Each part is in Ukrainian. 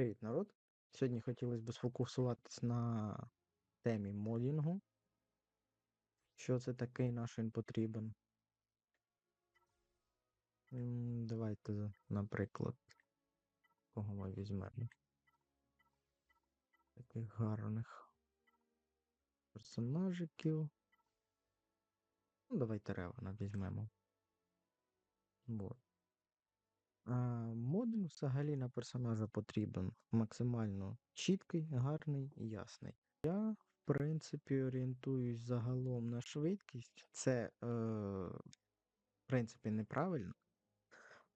Привіт, народ! Сьогодні хотілося б сфокусуватись на темі модінгу. Що це таке і на що він потрібен. Давайте, наприклад, кого ми візьмемо. Таких гарних персонажиків. Ну, давайте Ревана візьмемо. Вот. А, взагалі на персонажа потрібен максимально чіткий, гарний і ясний. Я, в принципі, орієнтуюсь загалом на швидкість. Це, е, в принципі, неправильно,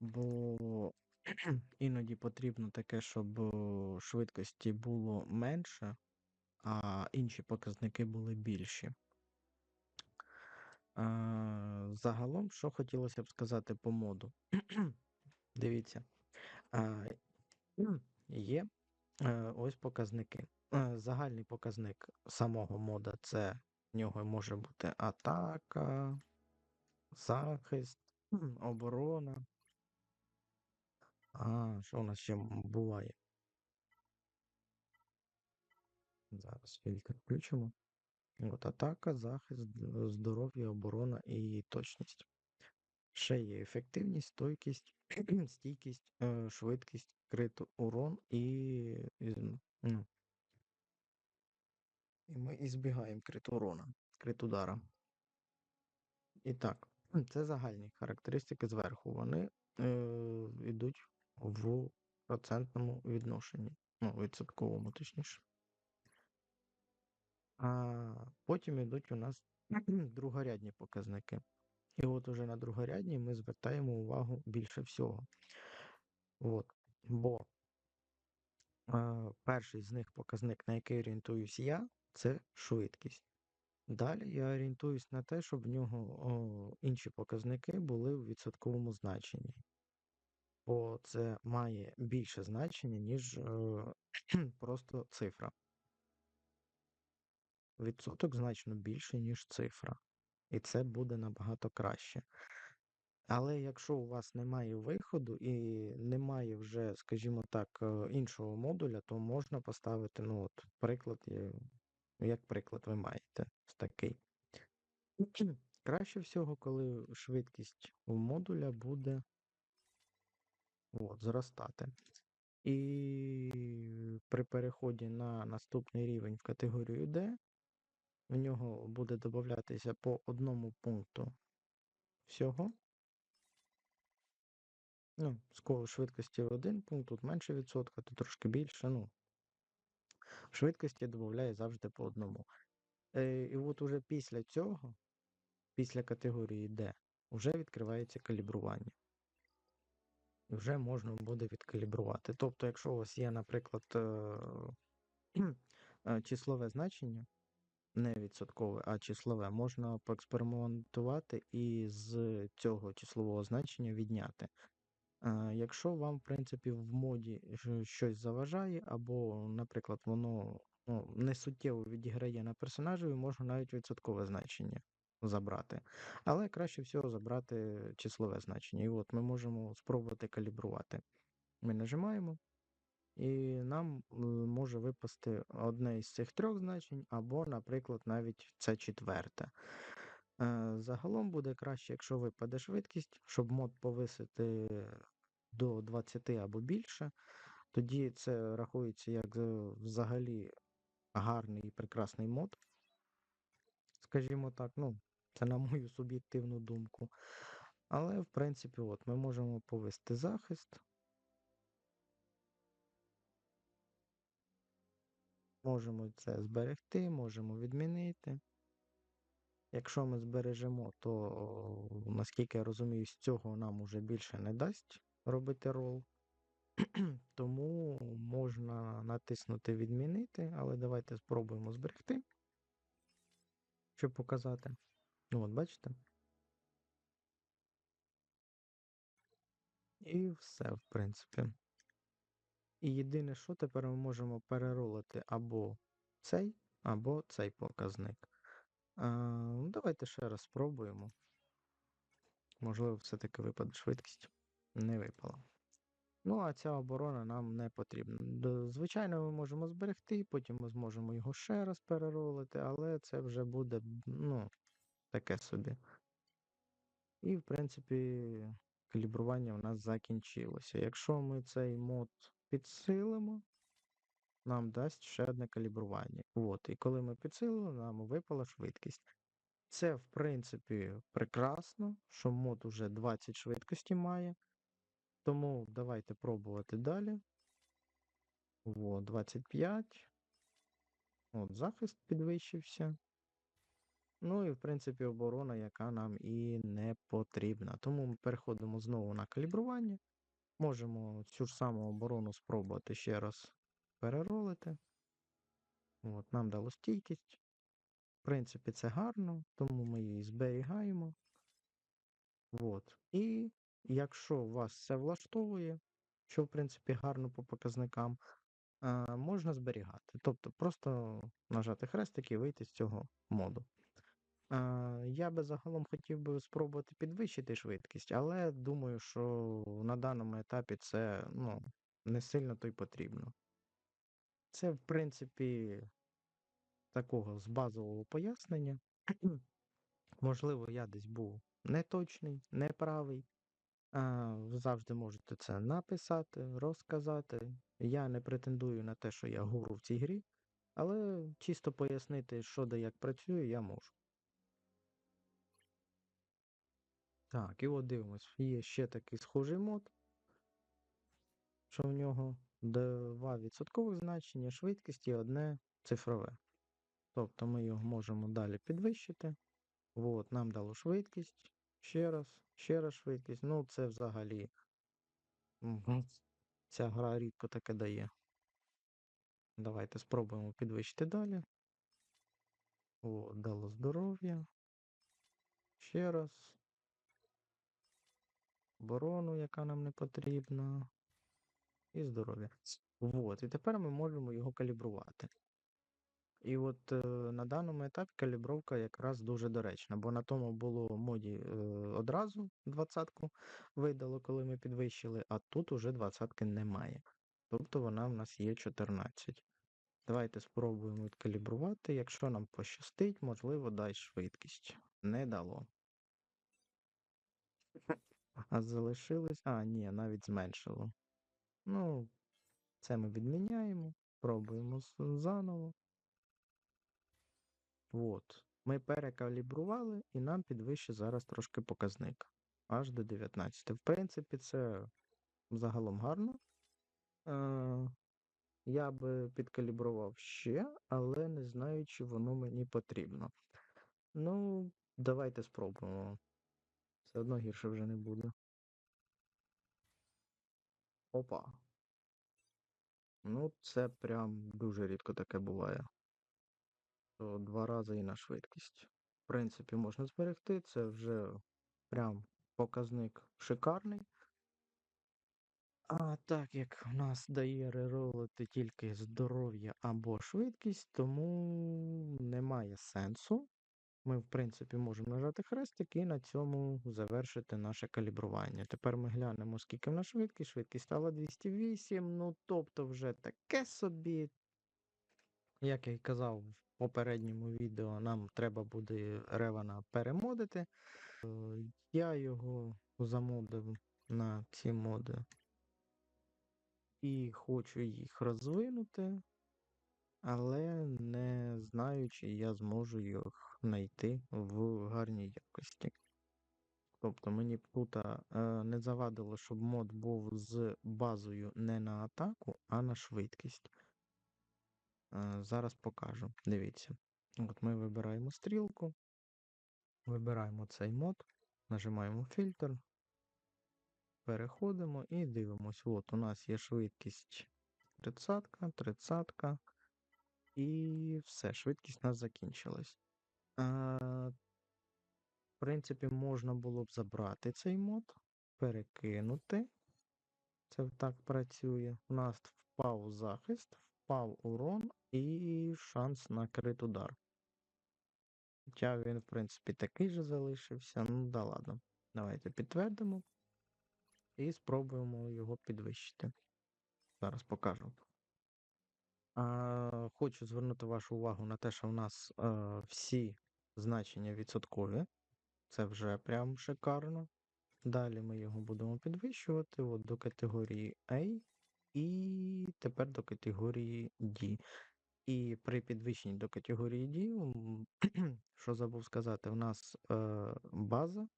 бо іноді потрібно таке, щоб е, швидкості було менше, а інші показники були більші. А, загалом, що хотілося б сказати по моду. Дивіться, є е, ось показники. Е, Загальний показник самого мода це в нього може бути атака, захист, оборона. А, що у нас ще буває? Зараз фільтр включимо. От атака, захист, здоров'я, оборона і точність. Ще є ефективність, стойкість, стійкість, е, швидкість, крит урон і, і, ну, і ми і збігаємо крит урона, крит удара. І так, це загальні характеристики зверху. Вони е, йдуть в процентному відношенні, ну, відсотковому, точніше. А потім йдуть у нас другорядні показники. І от уже на другорядній ми звертаємо увагу більше всього. От. Бо е, перший з них показник, на який орієнтуюсь я, це швидкість. Далі я орієнтуюсь на те, щоб в нього о, інші показники були у відсотковому значенні. Бо це має більше значення, ніж е, просто цифра. Відсоток значно більше, ніж цифра. І це буде набагато краще. Але якщо у вас немає виходу і немає вже, скажімо так, е, іншого модуля, то можна поставити, ну от, приклад, як приклад ви маєте ось такий. Краще всього, коли швидкість у модуля буде от, зростати. І при переході на наступний рівень в категорію D в нього буде додатися по одному пункту всього. Ну, кого швидкості один пункт, тут менше відсотка, тут трошки більше. Ну, швидкості додає завжди по одному. Е, і от уже після цього, після категорії D, вже відкривається калібрування. І вже можна буде відкалібрувати. Тобто, якщо у вас є, наприклад, е, е, числове значення, не відсоткове, а числове, можна поекспериментувати і з цього числового значення відняти. Е, Якщо вам, в принципі, в моді щось заважає, або, наприклад, воно ну, суттєво відіграє на персонажеві, можна навіть відсоткове значення забрати. Але краще всього забрати числове значення. І от ми можемо спробувати калібрувати. Ми нажимаємо, і нам е, може випасти одне із цих трьох значень, або, наприклад, навіть це четверте. Е, Загалом буде краще, якщо випаде швидкість, щоб мод повисити до 20 або більше. Тоді це рахується як взагалі гарний і прекрасний мод. Скажімо так, ну, це на мою суб'єктивну думку. Але, в принципі, от ми можемо повести захист. Можемо це зберегти, можемо відмінити. Якщо ми збережемо, то, наскільки я розумію, з цього нам уже більше не дасть робити рол. Тому можна натиснути відмінити, але давайте спробуємо зберегти, щоб показати. Ну, от, бачите? І все, в принципі. І єдине, що тепер ми можемо переролити або цей, або цей показник. А, ну, давайте ще раз спробуємо. Можливо, все-таки випаде швидкість. Не випала. Ну, а ця оборона нам не потрібна. Звичайно, ми можемо зберегти, потім ми зможемо його ще раз переролити, але це вже буде, ну, таке собі. І, в принципі, калібрування у нас закінчилося. Якщо ми цей мод підсилимо, нам дасть ще одне калібрування. От, і коли ми підсилили, нам випала швидкість. Це, в принципі, прекрасно, що мод уже 20 швидкості має. Тому давайте пробувати далі. От, 25. От, захист підвищився. Ну і, в принципі, оборона, яка нам і не потрібна. Тому ми переходимо знову на калібрування. Можемо цю ж саму оборону спробувати ще раз переролити. От, нам дало стійкість. В принципі, це гарно, тому ми її зберігаємо. От. І якщо вас це влаштовує, що в принципі гарно по показникам, можна зберігати. Тобто просто нажати хрестик і вийти з цього моду. А, я би загалом хотів би спробувати підвищити швидкість, але думаю, що на даному етапі це ну, не сильно то й потрібно. Це, в принципі, такого з базового пояснення. Можливо, я десь був неточний, неправий. А, ви завжди можете це написати, розказати. Я не претендую на те, що я гуру в цій грі, але чисто пояснити, що де як працює, я можу. Так, і от дивимось, є ще такий схожий мод, що в нього два відсоткових значення, швидкість і одне цифрове. Тобто ми його можемо далі підвищити. От, нам дало швидкість. Ще раз, ще раз швидкість. Ну, це взагалі. Угу. Ця гра рідко таке дає. Давайте спробуємо підвищити далі. О, дало здоров'я. Ще раз. Оборону, яка нам не потрібна. І здоров'я. Вот. І тепер ми можемо його калібрувати. І от е, на даному етапі калібровка якраз дуже доречна, бо на тому було моді е, одразу двадцятку видало, коли ми підвищили, а тут уже двадцятки немає. Тобто вона в нас є 14. Давайте спробуємо відкалібрувати. Якщо нам пощастить, можливо, дай швидкість. Не дало. А залишилось. А, ні, навіть зменшило. Ну, це ми відміняємо. Пробуємо заново. От. Ми перекалібрували і нам підвищить зараз трошки показник. Аж до 19. В принципі, це загалом гарно. Е, я би підкалібрував ще, але не знаю, чи воно мені потрібно. Ну, давайте спробуємо. Все одно гірше вже не буде. Опа. Ну, це прям дуже рідко таке буває. То два рази і на швидкість. В принципі, можна зберегти, це вже прям показник шикарний. А так як в нас дає реролити тільки здоров'я або швидкість, тому немає сенсу. Ми, в принципі, можемо нажати хрестик і на цьому завершити наше калібрування. Тепер ми глянемо, скільки в нас швидкість. Швидкість стала 208, ну тобто вже таке собі. Як я й казав в попередньому відео, нам треба буде ревана перемодити. Е, Я його замодив на ці моди і хочу їх розвинути, але не знаю, чи я зможу їх знайти в гарній якості. Тобто мені б тут е, не завадило, щоб мод був з базою не на атаку, а на швидкість. Е, зараз покажу. Дивіться. От ми вибираємо стрілку, вибираємо цей мод, нажимаємо фільтр, переходимо і дивимось. От у нас є швидкість 30, 30 і все, швидкість у нас закінчилась. А, в принципі, можна було б забрати цей мод, перекинути. Це так працює. У нас впав захист, впав урон і шанс на крит удар. Хоча він, в принципі, такий же залишився. Ну да ладно. Давайте підтвердимо. і спробуємо його підвищити. Зараз покажу. Хочу звернути вашу увагу на те, що в нас всі значення відсоткові. Це вже прям шикарно. Далі ми його будемо підвищувати от до категорії A і тепер до категорії D. І при підвищенні до категорії D, що забув сказати, у нас е, база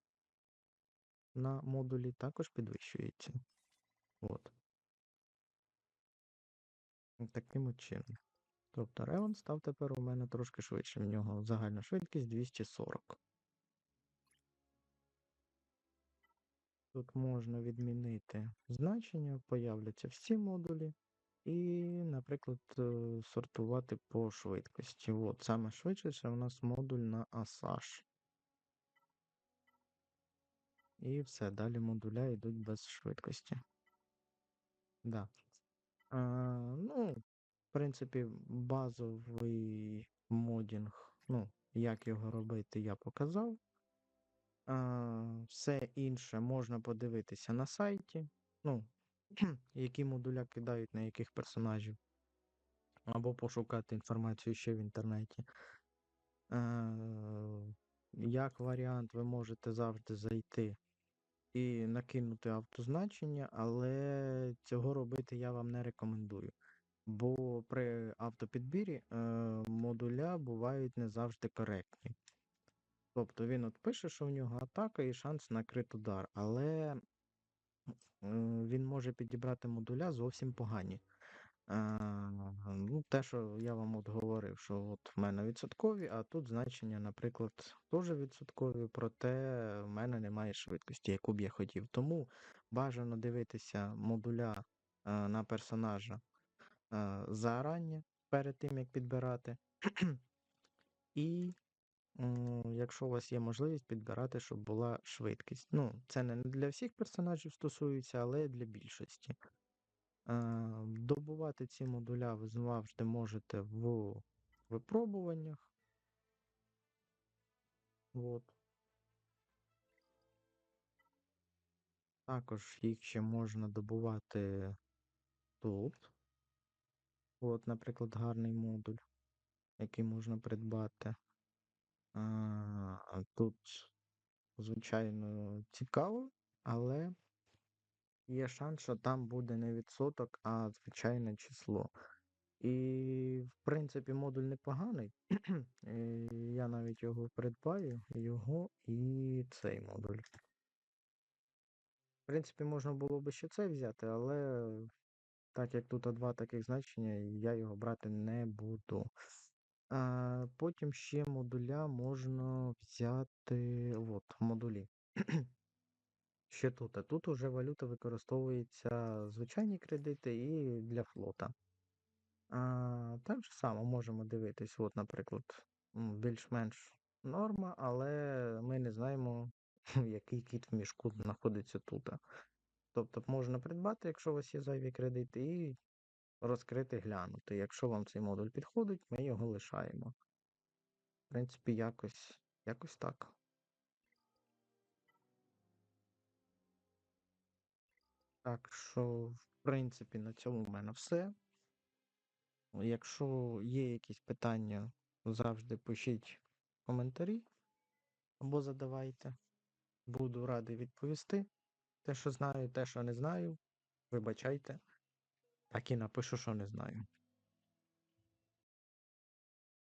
на модулі також підвищується. От. Таким чином. Тобто Ревон став тепер у мене трошки швидше. В нього загальна швидкість 240. Тут можна відмінити значення, появляться всі модулі, і, наприклад, е, сортувати по швидкості. От, саме швидше у нас модуль на ASASH. І все, далі модуля йдуть без швидкості. Да. Ну, в принципі, базовий модінг, ну, як його робити, я показав. А, все інше можна подивитися на сайті. Ну, які модуля кидають на яких персонажів. Або пошукати інформацію ще в інтернеті. Е, Як варіант, ви можете завжди зайти і накинути автозначення, але цього робити я вам не рекомендую. Бо при автопідбірі е, модуля бувають не завжди коректні. Тобто він от пише, що в нього атака і шанс на крит удар, але е, він може підібрати модуля зовсім погані. А, ну, те, що я вам от говорив, що от в мене відсоткові, а тут значення, наприклад, теж відсоткові, проте в мене немає швидкості, яку б я хотів. Тому бажано дивитися модуля а, на персонажа а, зарані перед тим, як підбирати. І якщо у вас є можливість підбирати, щоб була швидкість. Ну, це не для всіх персонажів стосується, але для більшості. Е, Добувати ці модуля ви завжди можете в випробуваннях. От. Також їх ще можна добувати тут. От, наприклад, гарний модуль, який можна придбати. А, Тут, звичайно, цікаво, але є шанс, що там буде не відсоток, а звичайне число. І, в принципі, модуль непоганий. Е, Я навіть його придбаю, його і цей модуль. В принципі, можна було би ще цей взяти, але так як тут два таких значення, я його брати не буду. А, Потім ще модуля можна взяти. От, модулі. Ще тут. А тут уже валюта використовується звичайні кредити і для флота. А, Так же само можемо дивитись, от, наприклад, більш-менш норма, але ми не знаємо, який кіт в мішку знаходиться тут. Тобто можна придбати, якщо у вас є зайві кредити, і розкрити, глянути. Якщо вам цей модуль підходить, ми його лишаємо. В принципі, якось, якось так. Так що, в принципі, на цьому в мене все. Якщо є якісь питання, завжди пишіть коментарі або задавайте. Буду радий відповісти. Те, що знаю, те, що не знаю, вибачайте. Так і напишу, що не знаю.